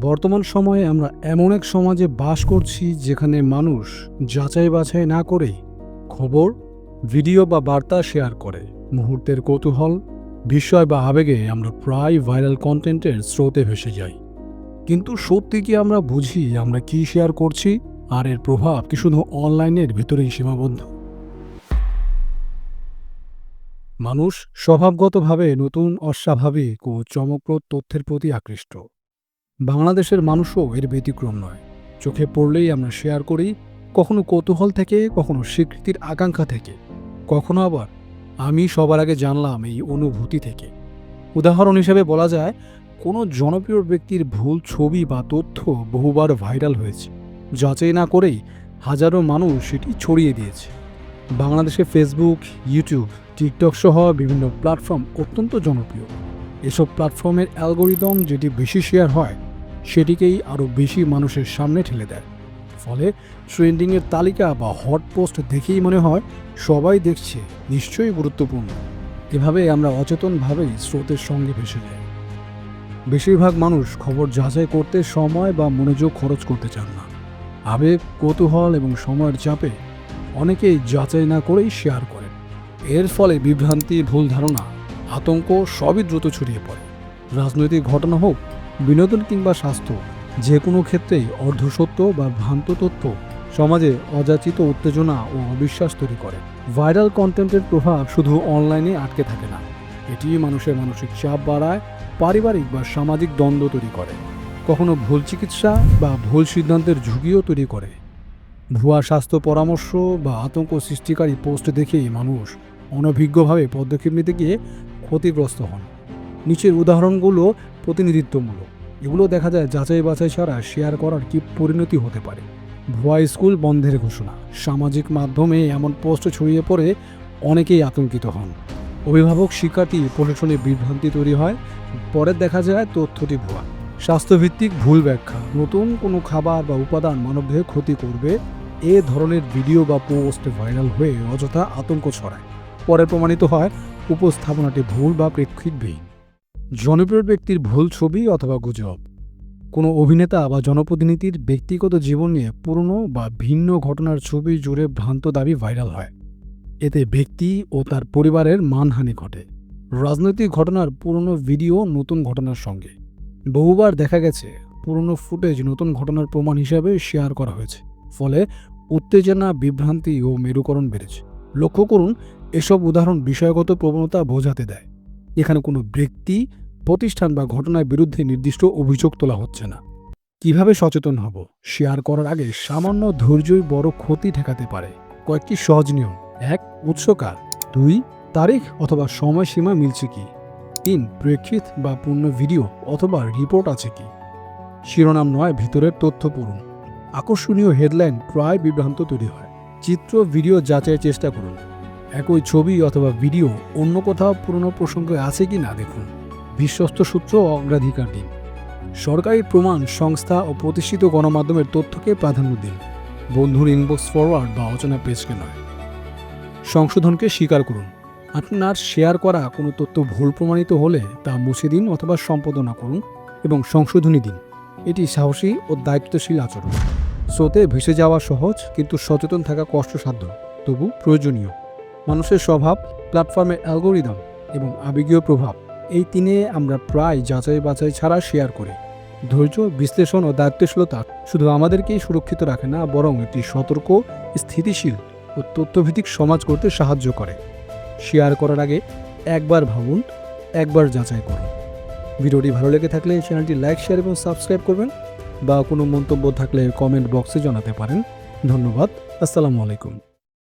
বর্তমান সময়ে আমরা এমন এক সমাজে বাস করছি যেখানে মানুষ যাচাই বাছাই না করেই খবর, ভিডিও বা বার্তা শেয়ার করে। মুহূর্তের কৌতূহল, বিস্ময় বা আবেগে আমরা প্রায় ভাইরাল কন্টেন্টের স্রোতে ভেসে যাই। কিন্তু সত্যি কি আমরা বুঝি আমরা কি শেয়ার করছি? আর এর প্রভাব কি শুধু অনলাইনের ভিতরেই সীমাবদ্ধ? মানুষ স্বভাবগতভাবে নতুন, অস্বাভাবিক ও চমকপ্রদ তথ্যের প্রতি আকৃষ্ট। বাংলাদেশের মানুষও এর ব্যতিক্রম নয়। চোখে পড়লেই আমরা শেয়ার করি, কখনো কৌতূহল থেকে, কখনো স্বীকৃতির আকাঙ্ক্ষা থেকে। কখনো আবার আমি সবার আগে জানলাম এই অনুভূতি থেকে। উদাহরণ হিসেবে বলা যায়, কোনো জনপ্রিয় ব্যক্তির ভুল ছবি বা তথ্য বহুবার ভাইরাল হয়েছে। যাচাই না করেই হাজারো মানুষ সেটি ছড়িয়ে দিয়েছে। বাংলাদেশে ফেসবুক ইউটিউব টিকটক সহ বিভিন্ন প্ল্যাটফর্ম অত্যন্ত জনপ্রিয়। এসব প্ল্যাটফর্মের অ্যালগোরিদম যেটি বেশি শেয়ার হয়, সেটিকেই আরও বেশি মানুষের সামনে ঠেলে দেয়। ফলে ট্রেন্ডিংয়ের তালিকা বা হট পোস্ট দেখেই মনে হয় সবাই দেখছে নিশ্চয়ই গুরুত্বপূর্ণ। এভাবে আমরা অচেতনভাবেই স্রোতের সঙ্গে ভেসে যাই। বেশিরভাগ মানুষ খবর যাচাই করতে সময় বা মনোযোগ খরচ করতে চান না। আবেগ, কৌতূহল এবং সময়ের চাপে অনেকেই যাচাই না করেই শেয়ার করেন। এর ফলে বিভ্রান্তি, ভুল ধারণা আতঙ্ক সবই দ্রুত ছড়িয়ে পড়ে। রাজনৈতিক ঘটনা হোক, বিনোদন কিংবা স্বাস্থ্য, যে কোনো ক্ষেত্রেই অর্ধসত্য বা ভ্রান্ত তথ্য সমাজে অযাচিত উত্তেজনা ও অবিশ্বাস তৈরি করে। ভাইরাল কন্টেন্টের প্রভাব শুধু অনলাইনে আটকে থাকে না, এটি মানুষের মানসিক চাপ বাড়ায়, পারিবারিক বা সামাজিক দ্বন্দ্ব তৈরি করে। কখনো ভুল চিকিৎসা বা ভুল সিদ্ধান্তের ঝুঁকিও তৈরি করে। ভুয়া স্বাস্থ্য পরামর্শ বা আতঙ্ক সৃষ্টিকারী পোস্ট দেখেই মানুষ অনভিজ্ঞভাবে পদক্ষেপ নিতে গিয়ে ক্ষতিগ্রস্ত হন। নিচের উদাহরণগুলো প্রতিনিধিত্বমূলক। এগুলো দেখা যায় যাচাই বাছাই ছাড়া শেয়ার করার কি পরিণতি হতে পারে? ভুয়া স্কুল বন্ধের ঘোষণা। সামাজিক মাধ্যমে এমন পোস্ট ছড়িয়ে পড়ে অনেকেই আতঙ্কিত হন। অভিভাবক শিক্ষার্থী প্রশাসনে বিভ্রান্তি তৈরি হয়। পরে দেখা যায় তথ্যটি ভুয়া। স্বাস্থ্যভিত্তিক ভুল ব্যাখ্যা। নতুন কোনো খাবার বা উপাদান মানবদেহে ক্ষতি করবে, এ ধরনের ভিডিও বা পোস্ট ভাইরাল হয়ে অযথা আতঙ্ক ছড়ায়। পরে প্রমাণিত হয় উপস্থাপনাটি ভুল বা প্রেক্ষিতবিহীন। জনপ্রিয় ব্যক্তির ভুল ছবি অথবা গুজব। কোনো অভিনেতা বা জনপ্রতিনিধির ব্যক্তিগত জীবন নিয়ে পুরনো বা ভিন্ন ঘটনার ছবি জুড়ে ভ্রান্ত দাবি ভাইরাল হয়। এতে ব্যক্তি ও তার পরিবারের মানহানি ঘটে। রাজনৈতিক ঘটনার পুরনো ভিডিও নতুন ঘটনার সঙ্গে। বহুবার দেখা গেছে, পুরনো ফুটেজ নতুন ঘটনার প্রমাণ হিসাবে শেয়ার করা হয়েছে। ফলে উত্তেজনা, বিভ্রান্তি ও মেরুকরণ বেড়েছে। লক্ষ্য করুন এসব উদাহরণ বিষয়গত প্রবণতা বোঝাতে দেয়। এখানে কোনো ব্যক্তি, প্রতিষ্ঠান বা ঘটনার বিরুদ্ধে নির্দিষ্ট অভিযোগ তোলা হচ্ছে না। কীভাবে সচেতন হব? শেয়ার করার আগে সামান্য ধৈর্যই বড় ক্ষতি ঠেকাতে পারে। কয়েকটি সহজ নিয়ম। এক উৎসকার দুই, তারিখ অথবা সময়সীমা মিলছে কি? তিন, প্রেক্ষিত বা পূর্ণ ভিডিও অথবা রিপোর্ট আছে কি? শিরোনাম নয় ভিতরের তথ্য পড়ুন। আকর্ষণীয় হেডলাইন প্রায় বিভ্রান্ত তৈরি হয়। চিত্র, ভিডিও যাচাইয়ের চেষ্টা করুন। একই ছবি অথবা ভিডিও অন্য কোথাও পুরনো প্রসঙ্গে আছে কি না দেখুন। বিশ্বস্ত সূত্র অগ্রাধিকার দিন। সরকারি প্রমাণ সংস্থা ও প্রতিষ্ঠিত গণমাধ্যমের তথ্যকে প্রাধান্য দিন। বন্ধুর ইনবক্স ফরওয়ার্ড বা অচেনা পেজকে নয়। সংশোধনকে স্বীকার করুন। আপনার শেয়ার করা কোনো তথ্য ভুল প্রমাণিত হলে তা মুছে দিন অথবা সম্পাদনা করুন এবং সংশোধনী দিন। এটি সাহসী ও দায়িত্বশীল আচরণ। স্রোতে ভেসে যাওয়া সহজ কিন্তু সচেতন থাকা কষ্টসাধ্য। তবু প্রয়োজনীয়। মানুষের স্বভাব প্ল্যাটফর্মের অ্যালগোরিদম এবং আবেগীয় প্রভাব, এই তিনে আমরা প্রায় যাচাই বাছাই ছাড়া শেয়ার করি। ধৈর্য, বিশ্লেষণ ও দায়িত্বশীলতা শুধু আমাদেরকেই সুরক্ষিত রাখে না, বরং একটি সতর্ক, স্থিতিশীল ও তথ্যভিত্তিক সমাজ করতে সাহায্য করে। শেয়ার করার আগে একবার ভাবুন, একবার যাচাই করুন। ভিডিওটি ভালো লেগে থাকলে চ্যানেলটি লাইক শেয়ার এবং সাবস্ক্রাইব করবেন বা কোনো মন্তব্য থাকলে কমেন্ট বক্সে জানাতে পারেন। ধন্যবাদ, আসসালামু আলাইকুম।